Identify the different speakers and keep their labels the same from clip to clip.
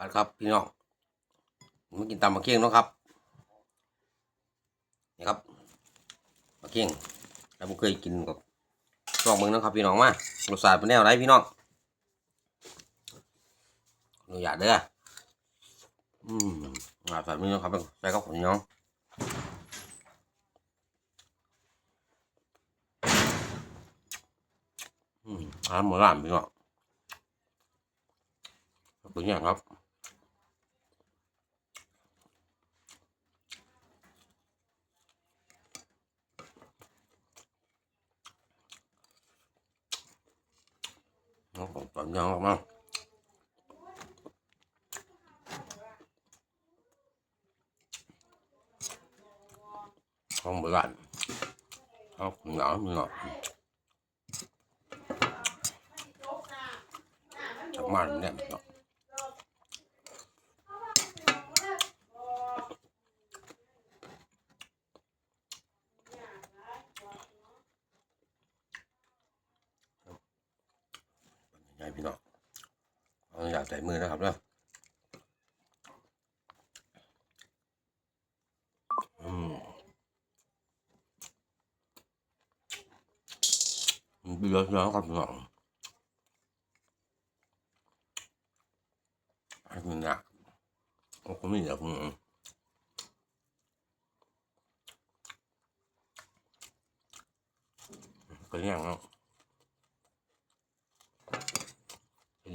Speaker 1: กันครับพี่น้องมากินตำมะเขือเนะครับนี่ครับมะเขือแล้วผมเคยกินกับลองมืองนะครับพี่น้องมารสชาติเป็นแนวไหนพี่น้องอนุญาตเด้ออืมงาใส่มือนะครับใส่กับผมน้องอืมอาหารโบราณพี่น้องเป็นอย่างครับ còn ngon lắm không? Không bị lạnh. Không nhỏ như ngọt chắc man đẹp ngọt พี่น้องเอาอยากใส่มือนะครับเนาะอืมเบื่อแล้วครับพี่น้องให้คุณอยากโอ้ผมไม่อยากมึงก็ยังเนาะ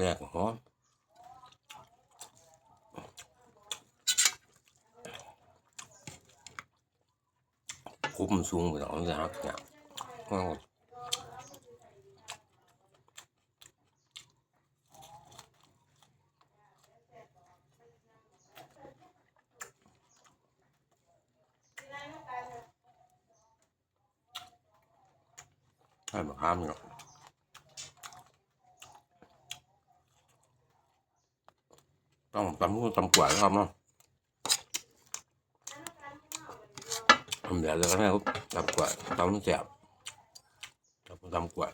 Speaker 1: แรกหอมคุมสูงไปหน่อยนะครับเนี่ยห้องให้มาข้ามเนา ต้องตำกุ้งตำกวาดครับเนาะทำแบบแล้ก็ได้ครับตำกวาดตำแสบตำตำกวาด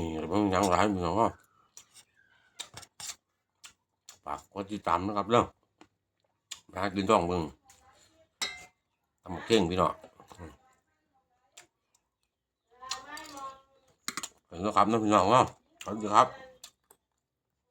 Speaker 1: มีเพิ่งยังหลายมีเนาะปากก็ติดตามนะครับเรื่องมากินต้องมึงทำเก่งพี่น้องเห็นแล้วครับนะพี่น้องเนาะสวัสดีครับ